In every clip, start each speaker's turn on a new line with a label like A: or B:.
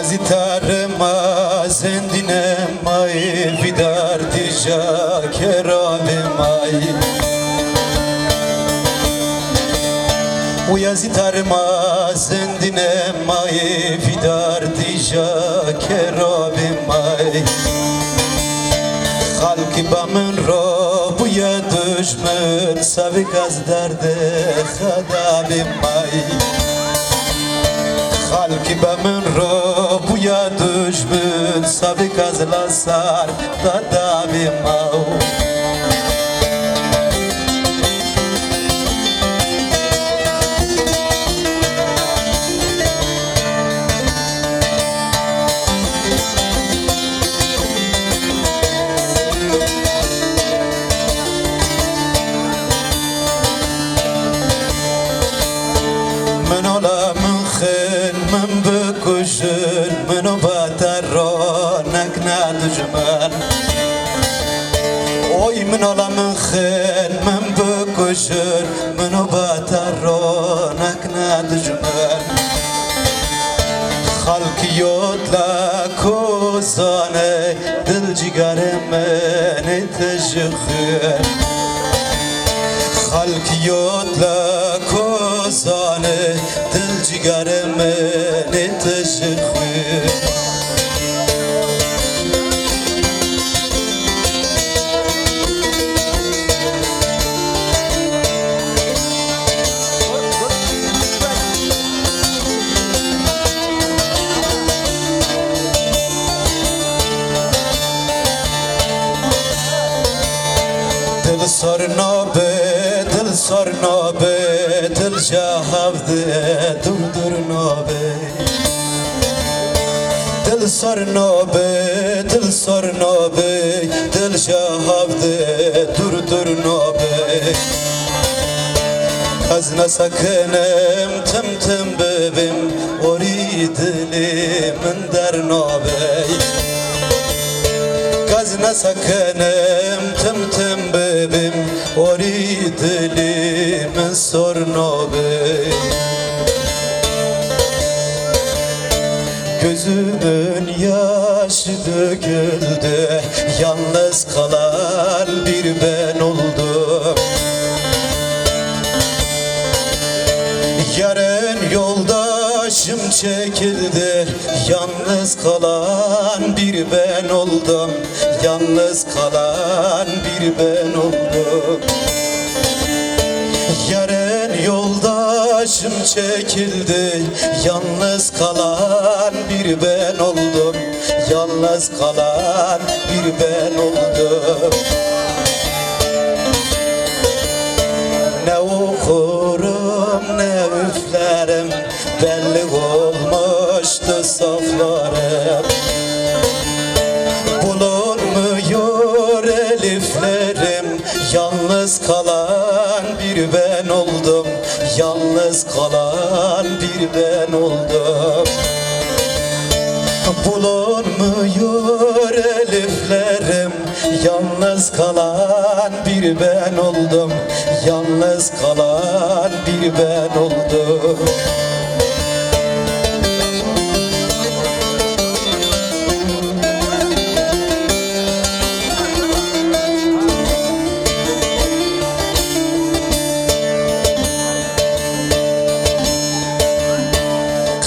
A: Azitarıma zendine may Vidar dija kerabe may Uyazitarıma zendine may Vidar dija kerabe may Halki bamın ro bu ya düşmün Savi gaz derde khada may خلقی به من رو basar tadavim ağır من ola من خن من بکشن منو بتر را نکنه دجمن خلق یاد لکوزانه دل جگر من تشخیر خلق یاد لکوزانه دل جگر من de durdur nabey Dil sar nabey, dil sar nabey Dil şahav de durdur nabey Az ne sakinem tem tem bebim Ori dilimin der nabey Gaz ne sakinem tem tem bebim Ori dilimin sor nabey Gözümün yaşı döküldü Yalnız kalan bir ben oldum. Yarın yoldaşım çekildi Yalnız kalan bir ben oldum. Yalnız kalan bir ben oldum. Yarın yoldaşım çekildi. Yalnız kalan bir ben oldum. Yalnız kalan bir ben oldum. Ne okurum ne üflerim. Belli olmuştu saflarım ben oldum Bulunmuyor eliflerim? Yalnız kalan bir ben oldum. Yalnız kalan bir ben oldum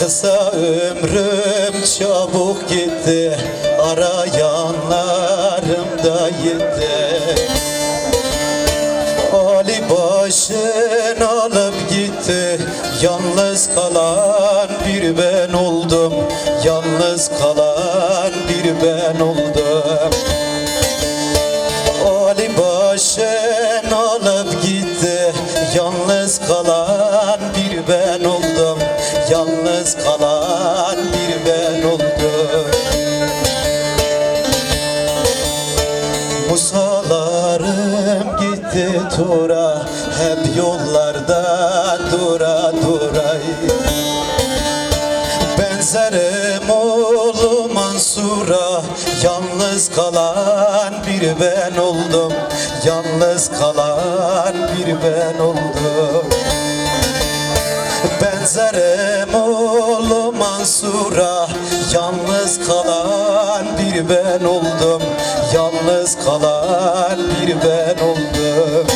A: Kısa ömrüm çabuk gitti Arayanlarım da gitti. Ali başın alıp gitti Yalnız kalan bir ben oldum. Yalnız kalan bir ben oldum. Ali başın alıp gitti Yalnız kalan Musalarım gitti tura Hep yollarda dura dura Benzerim oğlu Mansur'a Yalnız kalan bir ben oldum. Yalnız kalan bir ben oldum. Benzerim Mansur'a Yalnız kalan bir ben oldum Yalnız kalan bir ben oldum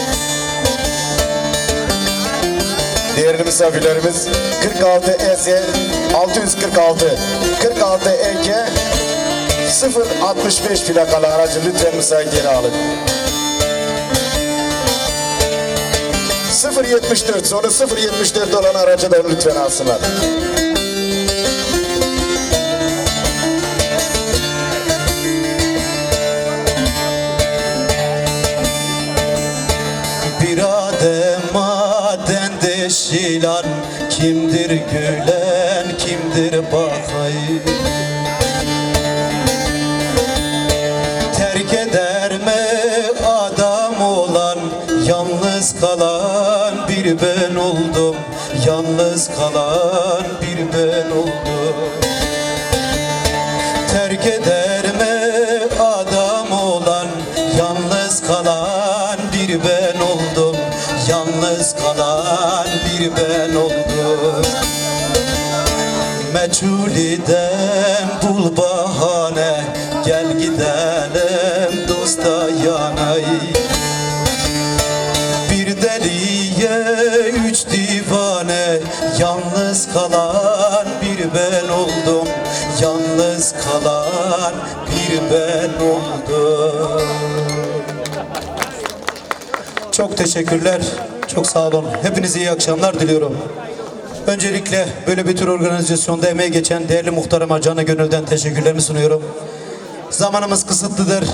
B: Değerli misafirlerimiz 46 EZ 646 46 EK 065 plakalı aracı lütfen müsait yere alın. 074 sonu 074 olan aracı da lütfen alsınlar.
A: Deşilan Kimdir gülen kimdir bakayım? Terk eder mi adam olan? Yalnız kalan bir ben oldum. Yalnız kalan bir ben oldum. Terk eder mi adam olan? Yalnız kalan bir ben bir ben oldum Meçhuliden bul bahane Gel gidelim dosta yanay. Bir deliye üç divane Yalnız kalan bir ben oldum. Yalnız kalan bir ben oldum. Çok teşekkürler. Çok sağ olun. Hepinize iyi akşamlar diliyorum. Öncelikle böyle bir tür organizasyonda emeği geçen değerli muhtarıma canı gönülden teşekkürlerimi sunuyorum. Zamanımız kısıtlıdır.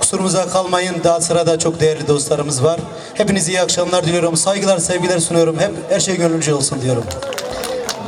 A: Kusurumuza kalmayın. Daha sırada çok değerli dostlarımız var. Hepinize iyi akşamlar diliyorum. Saygılar, sevgiler sunuyorum. Hep her şey gönlünce olsun diyorum.